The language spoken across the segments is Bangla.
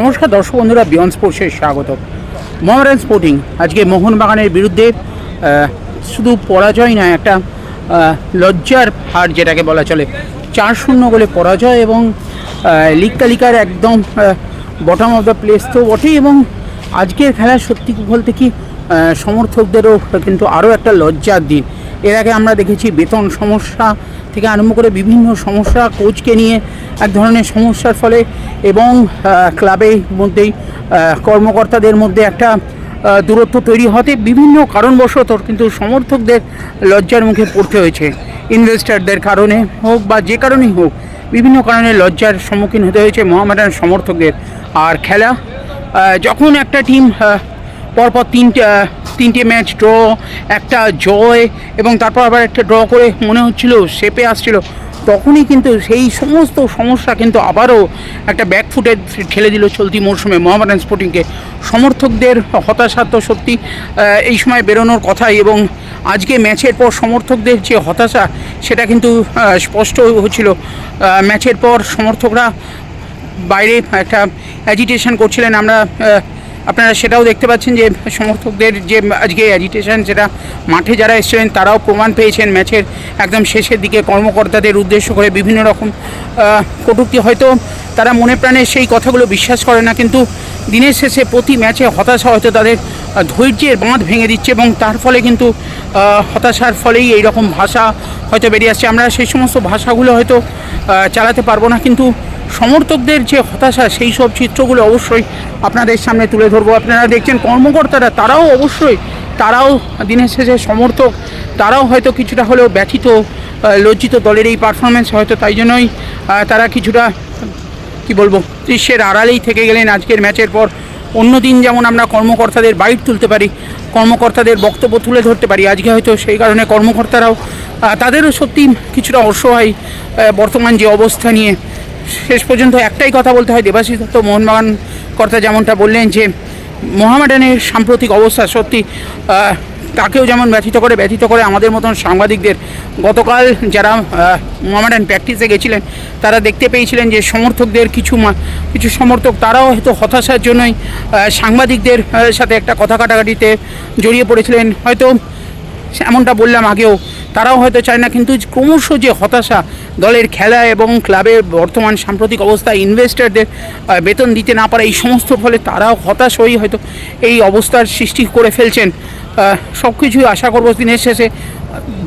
নমস্কার দর্শক বন্ধুরা বিয়ন্ড স্পোর্টসে স্বাগত। মোহামেডান স্পোর্টিং আজকে মোহনবাগানের বিরুদ্ধে শুধু পরাজয় নয়, একটা লজ্জার হার যেটাকে বলা চলে, চার শূন্য গোলে পরাজয় এবং লিগ তালিকার একদম বটম অফ দ্য প্লেস তো বটেই এবং আজকের খেলা সত্যি বলতে কি সমর্থকদেরও কিন্তু আরও একটা লজ্জার দিন। এর আগে আমরা দেখেছি বেতন সমস্যা থেকে আরম্ভ করে বিভিন্ন সমস্যা কোচকে নিয়ে এক ধরনের সমস্যার ফলে এবং ক্লাবের মধ্যেই কর্মকর্তাদের মধ্যে একটা দূরত্ব তৈরি হতে বিভিন্ন কারণবশত কিন্তু সমর্থকদের লজ্জার মুখে পড়তে হয়েছে। ইনভেস্টারদের কারণে হোক বা যে কারণেই হোক, বিভিন্ন কারণে লজ্জার সম্মুখীন হতে হয়েছে মোহামেডান সমর্থকদের। আর খেলা যখন একটা টিম পরপর তিনটে তিনটে ম্যাচ ড্র একটা জয় এবং তারপর আবার একটা ড্র করে মনে হচ্ছিল শেপে আসছিল তখনই কিন্তু সেই সমস্ত সমস্যা কিন্তু আবারও একটা ব্যাকফুটে ঠেলে দিল চলতি মরশুমে মোহামেডান স্পোর্টিংকে সমর্থকদের হতাশা তো সত্যি এই সময় বেরোনোর কথাই এবং আজকে ম্যাচের পর সমর্থকদের যে হতাশা, সেটা কিন্তু স্পষ্ট হচ্ছিল। ম্যাচের পর সমর্থকরা বাইরে একটা অ্যাজিটেশন করছিলেন। আমরা আপনারা সেটাও দেখতে পাচ্ছেন যে সমর্থকদের যে আজকে অ্যাজিটেশন সেটা মাঠে যারা এসেছিলেন, তারাও প্রমাণ পেয়েছেন ম্যাচের একদম শেষের দিকে। কর্মকর্তাদের উদ্দেশ্য করে বিভিন্ন রকম কটুক্তি। হয়তো তারা মনে প্রাণে সেই কথাগুলো বিশ্বাস করে না, কিন্তু দিনের শেষে প্রতি ম্যাচে হতাশা হয়তো তাদের ধৈর্যের বাঁধ ভেঙে দিচ্ছে এবং তার ফলে কিন্তু হতাশার ফলেই এই রকম ভাষা হয়তো বেরিয়ে আসছে। আমরা সেই সমস্ত ভাষাগুলো হয়তো চালাতে পারব না, কিন্তু সমর্থকদের যে হতাশা, সেই সব চিত্রগুলো অবশ্যই আপনাদের সামনে তুলে ধরবো। আপনারা দেখছেন কর্মকর্তারা, তারাও অবশ্যই, তারাও দিনের শেষে সমর্থক, তারাও হয়তো কিছুটা হলেও ব্যথিত লজ্জিত দলের এই পারফরমেন্স হয়তো তাই জন্যই তারা কিছুটা, কি বলব, দৃশ্যের আড়ালেই থেকে গেলেন আজকের ম্যাচের পর। অন্য দিন যেমন আমরা কর্মকর্তাদের বাইট তুলতে পারি, কর্মকর্তাদের বক্তব্য তুলে ধরতে পারি, আজকে হয়তো সেই কারণে কর্মকর্তারাও তাদেরও সত্যি কিছুটা অসহায় বর্তমান যে অবস্থা নিয়ে। শেষ পর্যন্ত একটাই কথা বলতে হয়, দেবাশিস দত্ত, মোহনবাগান কর্তা যেমনটা বললেন যে, মোহামেডানের সাম্প্রতিক অবস্থা সত্যি তাকেও যেমন ব্যথিত করে ব্যথিত করে আমাদের মতন সাংবাদিকদের, গতকাল যারা মোহামেডান প্র্যাকটিসে গেছিলেন, তারা দেখতে পেয়েছিলেন যে সমর্থকদের কিছু কিছু সমর্থক, তারাও হয়তো হতাশার জন্যই সাংবাদিকদের সাথে একটা কথা কাটাকাটিতে জড়িয়ে পড়েছিলেন। হয়তো এমনটা বললাম আগেও। তারাও হয়তো চায় না, কিন্তু ক্রমশ যে হতাশা দলের খেলা এবং ক্লাবের বর্তমান সাম্প্রতিক অবস্থা ইনভেস্টারদের বেতন দিতে না পারা, এই সমস্ত ফলে তারাও হতাশ হয়েই হয়তো এই অবস্থার সৃষ্টি করে ফেলছেন। সব কিছুই আশা করব দিনের শেষে,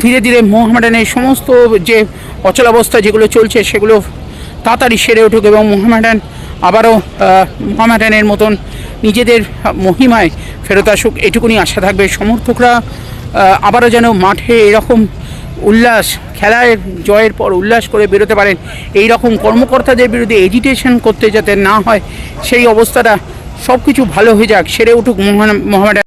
ধীরে ধীরে মোহামেডানের সমস্ত যে অচলাবস্থা যেগুলো চলছে, সেগুলো তাড়াতাড়ি সেরে উঠুক এবং মোহামেডান আবারও মোহামেডানের মতন নিজেদের মহিমায় ফেরত আসুক। এটুকুনি আশা থাকবে সমর্থকরা। আবারও যেন মাঠে এরকম উল্লাস, খেলায় জয়ের পর উল্লাস করে বেরোতে পারেন। এই রকম কর্মকর্তাদের বিরুদ্ধে এজিটেশন করতে যাতে না হয়, সেই অবস্থাটা সব কিছু ভালো হয়ে যাক, সেরে উঠুক মোহামেডান।